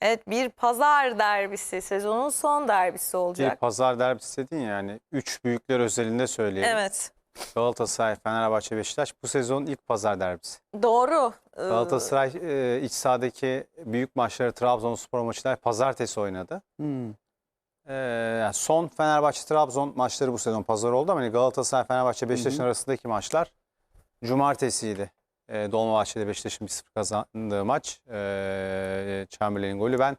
Evet bir pazar derbisi, sezonun son derbisi olacak. pazar derbisi dedin ya yani üç büyükler özelinde söyleyelim. Evet. Galatasaray, Fenerbahçe, Beşiktaş bu sezonun ilk pazar derbisi. Doğru. Ee, Galatasaray e, iç sahadaki büyük maçları Trabzonspor maçları pazartesi oynadı. E, yani son Fenerbahçe Trabzon maçları bu sezon pazar oldu ama hani Galatasaray, Fenerbahçe, Beşiktaş'ın arasındaki maçlar cumartesiydi. E, Dolmabahçe'de Beşiktaş'ın 1-0 kazandığı maç. E, Chamberlain'in golü. Ben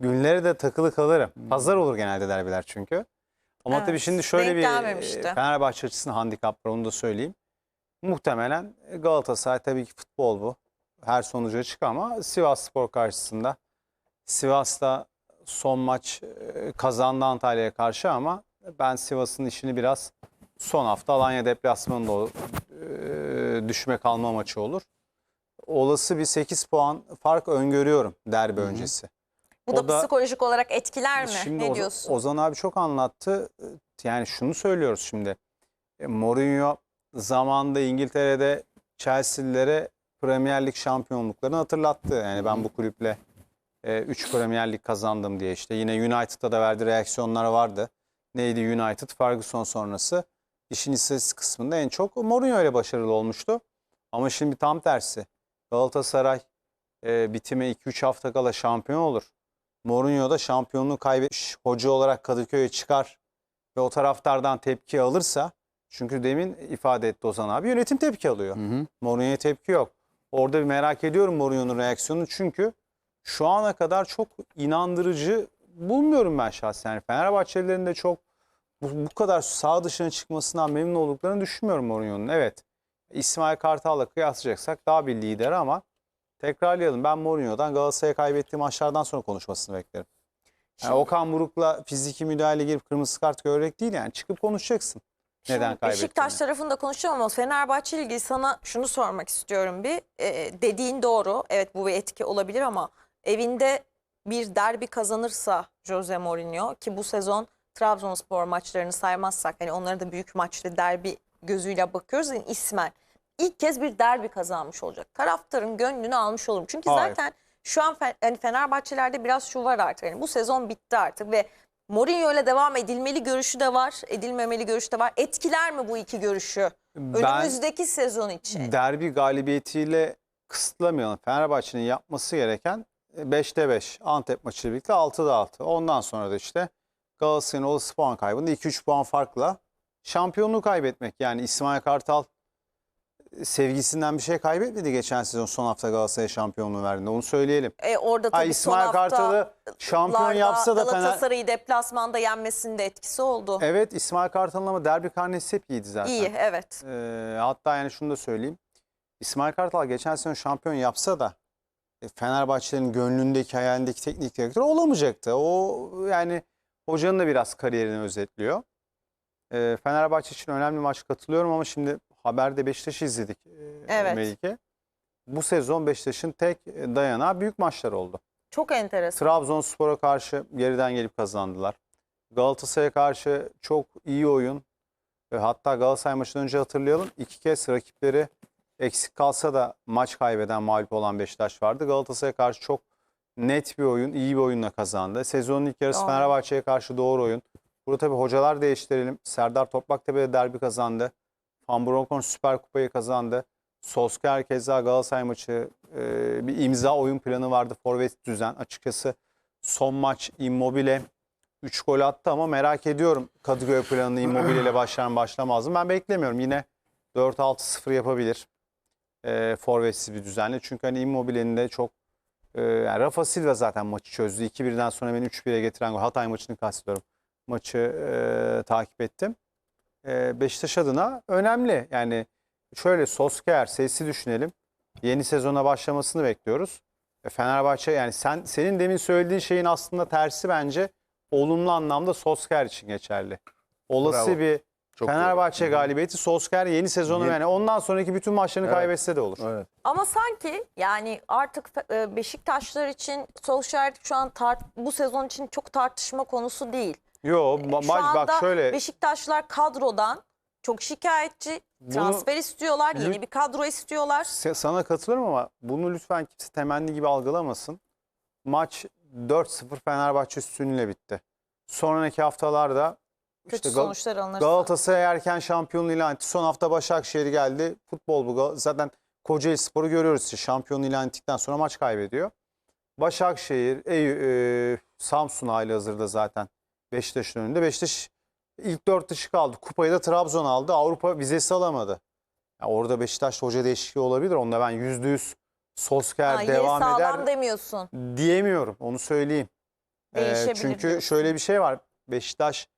günleri de takılı kalırım. Pazar olur genelde derbiler çünkü. Ama tabii Evet, şimdi şöyle denk bir gelmemişti. e, Fenerbahçe açısından handikap var onu da söyleyeyim. Muhtemelen Galatasaray tabii ki futbol bu. Her sonuca çık ama Sivas Spor karşısında Sivas'ta son maç e, kazandı Antalya'ya karşı ama ben Sivas'ın işini biraz son hafta Alanya deplasmanında o, e, düşme kalma maçı olur. Olası bir 8 puan fark öngörüyorum derbi öncesi. bu da, da- psikolojik olarak etkiler mi? Şimdi ne Oza- diyorsun? Ozan abi çok anlattı. Yani şunu söylüyoruz şimdi. E, Mourinho zamanında İngiltere'de Chelsea'lilere Premier Lig şampiyonluklarını hatırlattı. Yani ben bu kulüple 3 Premier Lig kazandım diye işte. Yine United'da da verdiği reaksiyonlar vardı. Neydi United? Ferguson sonrası. İşin istatistik kısmında en çok Mourinho ile başarılı olmuştu. Ama şimdi tam tersi. Galatasaray e, bitime 2-3 hafta kala şampiyon olur. Mourinho da şampiyonluğu kaybetmiş hoca olarak Kadıköy'e çıkar ve o taraftardan tepki alırsa çünkü demin ifade etti Ozan abi yönetim tepki alıyor. Mourinho'ya tepki yok. Orada bir merak ediyorum Mourinho'nun reaksiyonunu çünkü şu ana kadar çok inandırıcı bulmuyorum ben şahsen. Yani Fenerbahçelilerin de çok bu, bu kadar sağ dışına çıkmasından memnun olduklarını düşünmüyorum Mourinho'nun. Evet İsmail Kartal'la kıyaslayacaksak daha bir lider ama tekrarlayalım. Ben Mourinho'dan Galatasaray'a kaybettiği maçlardan sonra konuşmasını beklerim. Yani Şimdi- Okan Buruk'la fiziki müdahale girip kırmızı kart görerek değil yani çıkıp konuşacaksın. Şimdi Neden kaybettiğini. Beşiktaş tarafında konuşacağım ama Fenerbahçe ilgili sana şunu sormak istiyorum bir. Ee, dediğin doğru. Evet bu bir etki olabilir ama evinde bir derbi kazanırsa Jose Mourinho ki bu sezon Trabzonspor maçlarını saymazsak hani onlara da büyük maçlı derbi gözüyle bakıyoruz yani ismen. ilk kez bir derbi kazanmış olacak. Taraftarın gönlünü almış olurum. Çünkü Hayır. zaten şu an hani Fenerbahçelerde biraz şu var artık. Yani bu sezon bitti artık ve Mourinho ile devam edilmeli görüşü de var, edilmemeli görüşü de var. Etkiler mi bu iki görüşü? Ben Önümüzdeki sezon için. derbi galibiyetiyle kısıtlamayalım. Fenerbahçe'nin yapması gereken 5'te 5. Antep maçıyla birlikte 6'da 6. Ondan sonra da işte Galatasaray'ın olası puan kaybında 2-3 puan farkla şampiyonluğu kaybetmek. Yani İsmail Kartal sevgisinden bir şey kaybetmedi geçen sezon son hafta Galatasaray'a şampiyonluğu verdiğinde. Onu söyleyelim. E, orada tabii İsmail son Kartal'ı şampiyon yapsa da Fener... Galatasaray'ı deplasmanda yenmesinde etkisi oldu. Evet İsmail Kartal'ın ama derbi karnesi hep iyiydi zaten. İyi evet. Ee, hatta yani şunu da söyleyeyim. İsmail Kartal geçen sene şampiyon yapsa da e, Fenerbahçe'nin gönlündeki hayalindeki teknik direktör olamayacaktı. O yani hocanın da biraz kariyerini özetliyor. Ee, Fenerbahçe için önemli maç katılıyorum ama şimdi haberde Beşiktaş'ı izledik e, Evet. Melike. Bu sezon Beşiktaş'ın tek e, dayanağı büyük maçlar oldu. Çok enteresan. Trabzonspor'a karşı geriden gelip kazandılar. Galatasaray'a karşı çok iyi oyun. Ve hatta Galatasaray maçından önce hatırlayalım. iki kez rakipleri eksik kalsa da maç kaybeden mağlup olan Beşiktaş vardı. Galatasaray'a karşı çok net bir oyun, iyi bir oyunla kazandı. Sezonun ilk yarısı Doğru. Fenerbahçe'ye karşı doğru oyun. Burada tabii hocalar değiştirelim. Serdar Topraktepe'de derbi kazandı. Van Bronckhorst Süper Kupayı kazandı. Solskjaer keza Galatasaray maçı e, bir imza oyun planı vardı. Forvet düzen. Açıkçası son maç Immobile 3 gol attı ama merak ediyorum Kadıköy planını Immobile ile başlar mı başlamaz mı? Ben beklemiyorum. Yine 4-6-0 yapabilir. E, forvetsiz bir düzenle. Çünkü hani Immobile'nin de çok e, yani Rafa Silva zaten maçı çözdü. 2-1'den sonra beni 3-1'e getiren gol. Hatay maçını kastediyorum. Maçı e, takip ettim. E, Beşiktaş adına önemli. Yani şöyle Solskjaer sesi düşünelim. Yeni sezona başlamasını bekliyoruz. E, Fenerbahçe yani sen senin demin söylediğin şeyin aslında tersi bence olumlu anlamda Solskjaer için geçerli. Olası Bravo. bir Çok Fenerbahçe doğru. galibiyeti Solskjaer yeni sezonu yani ondan sonraki bütün maçlarını Evet. kaybetse de olur. Evet. Ama sanki yani artık e, Beşiktaşlar için Solskjaer şu an tart- bu sezon için çok tartışma konusu değil. Yo ma- Şu maç anda bak şöyle Beşiktaşlar kadrodan çok şikayetçi. Bunu- Transfer istiyorlar, yeni bir kadro istiyorlar. Se- sana katılıyorum ama bunu lütfen kimse temenni gibi algılamasın. Maç 4-0 Fenerbahçe üstünlüğüyle bitti. Sonraki haftalarda Kötü işte Gal- sonuçlar alınırsa. Galatasaray erken şampiyonluğu ilan etti. Son hafta Başakşehir geldi. Futbol bu. Zaten Kocaeli Spor'u görüyoruz işte şampiyon ilan ettikten sonra maç kaybediyor. Başakşehir, Eyü, e, Samsun hali hazırda zaten Beşiktaş'ın önünde. Beşiktaş ilk dört dışı kaldı. Kupayı da Trabzon aldı. Avrupa vizesi alamadı. Ya orada Beşiktaş'ta hoca değişikliği olabilir. Onda ben yüzde yüz Solskjaer Ha, devam sağlam eder demiyorsun. diyemiyorum. Onu söyleyeyim. Ee, çünkü diyorsun. şöyle bir şey var. Beşiktaş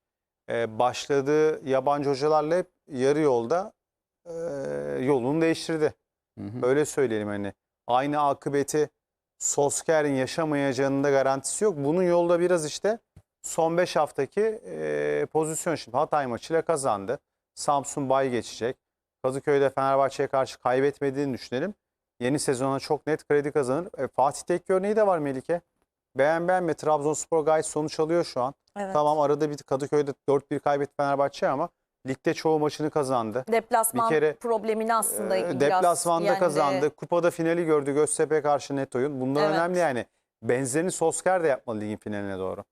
e, başladığı yabancı hocalarla hep yarı yolda e, yolunu değiştirdi. Hı hı. Öyle söyleyelim hani. Aynı akıbeti Solskjaer'in yaşamayacağının da garantisi yok. Bunun yolda biraz işte son 5 haftaki e, pozisyon şimdi Hatay maçıyla kazandı. Samsun bay geçecek. Kadıköy'de Fenerbahçe'ye karşı kaybetmediğini düşünelim. Yeni sezona çok net kredi kazanır. E, Fatih Tekke örneği de var Melike. Beğen beğenme Trabzonspor gayet sonuç alıyor şu an. Evet. Tamam arada bir Kadıköy'de 4-1 kaybetti Fenerbahçe ama ligde çoğu maçını kazandı. Deplasman Bir kere, problemini aslında biraz Deplasmanda yendi. kazandı. Kupada finali gördü Göztepe'ye karşı net oyun. Bunlar Evet. önemli yani. Benzerini Solskjaer de yapmalı ligin finaline doğru.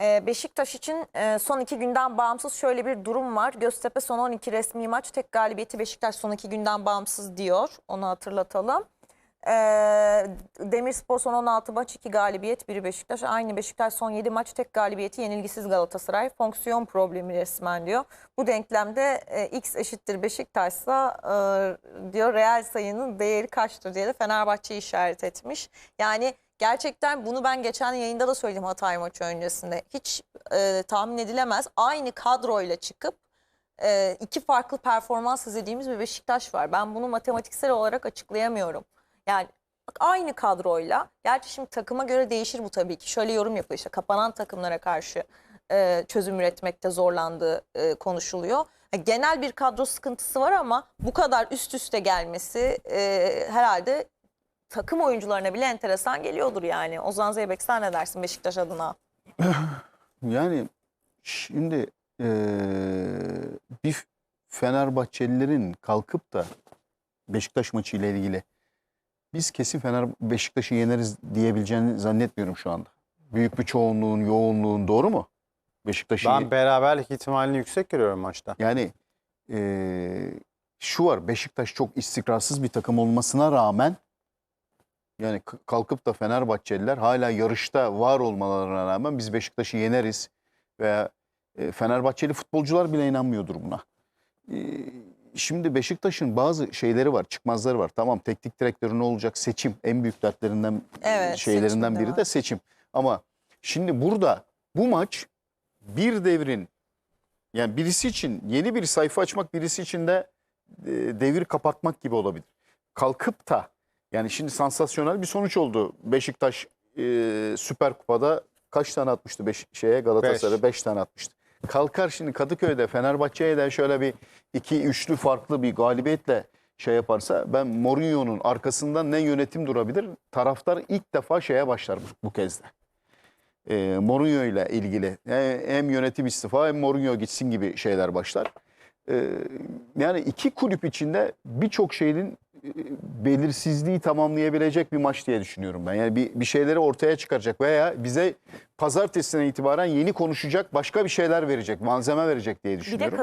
Ee, Beşiktaş için e, son iki günden bağımsız şöyle bir durum var. Göztepe son 12 resmi maç tek galibiyeti Beşiktaş son iki günden bağımsız diyor. Onu hatırlatalım. Ee, Demirspor son 16 maç 2 galibiyet biri Beşiktaş. Aynı Beşiktaş son 7 maç tek galibiyeti yenilgisiz Galatasaray. Fonksiyon problemi resmen diyor. Bu denklemde e, X eşittir Beşiktaş'sa e, diyor reel sayının değeri kaçtır diye de Fenerbahçe işaret etmiş. Yani gerçekten bunu ben geçen yayında da söyledim Hatay maçı öncesinde. Hiç e, tahmin edilemez. Aynı kadroyla çıkıp e, iki farklı performans izlediğimiz bir Beşiktaş var. Ben bunu matematiksel olarak açıklayamıyorum. Yani aynı kadroyla, gerçi şimdi takıma göre değişir bu tabii ki. Şöyle yorum yapıyor işte kapanan takımlara karşı e, çözüm üretmekte zorlandığı e, konuşuluyor. Genel bir kadro sıkıntısı var ama bu kadar üst üste gelmesi e, herhalde takım oyuncularına bile enteresan geliyordur yani. Ozan Zeybek sen ne dersin Beşiktaş adına? Yani şimdi eee, bir Fenerbahçelilerin kalkıp da Beşiktaş maçı ile ilgili biz kesin Fener Beşiktaş'ı yeneriz diyebileceğini zannetmiyorum şu anda. Büyük bir çoğunluğun, yoğunluğun doğru mu? Beşiktaş'ı Ben beraberlik ihtimalini yüksek görüyorum maçta. yani eee, şu var Beşiktaş çok istikrarsız bir takım olmasına rağmen yani k- kalkıp da Fenerbahçeliler hala yarışta var olmalarına rağmen biz Beşiktaş'ı yeneriz veya e, Fenerbahçeli futbolcular bile inanmıyordur buna. E, Şimdi Beşiktaş'ın bazı şeyleri var, çıkmazları var. Tamam teknik direktörü ne olacak? Seçim. En büyük dertlerinden Evet, şeylerinden biri var. de seçim. Ama şimdi burada bu maç bir devrin yani birisi için yeni bir sayfa açmak, birisi için de e, devir kapatmak gibi olabilir. Kalkıp da yani şimdi sansasyonel bir sonuç oldu. Beşiktaş e, Süper Kupa'da kaç tane atmıştı beş, şeye Galatasaray'a 5 tane atmıştı. Kalkar şimdi Kadıköy'de Fenerbahçe'ye de şöyle bir iki üçlü farklı bir galibiyetle şey yaparsa ben Mourinho'nun arkasından ne yönetim durabilir? Taraftar ilk defa şeye başlar bu, bu kez de. E, Mourinho ile ilgili E, hem yönetim istifa hem Mourinho gitsin gibi şeyler başlar. E, yani iki kulüp içinde birçok şeyin belirsizliği tamamlayabilecek bir maç diye düşünüyorum ben. Yani bir, bir şeyleri ortaya çıkaracak veya bize pazartesine itibaren yeni konuşacak başka bir şeyler verecek, malzeme verecek diye düşünüyorum.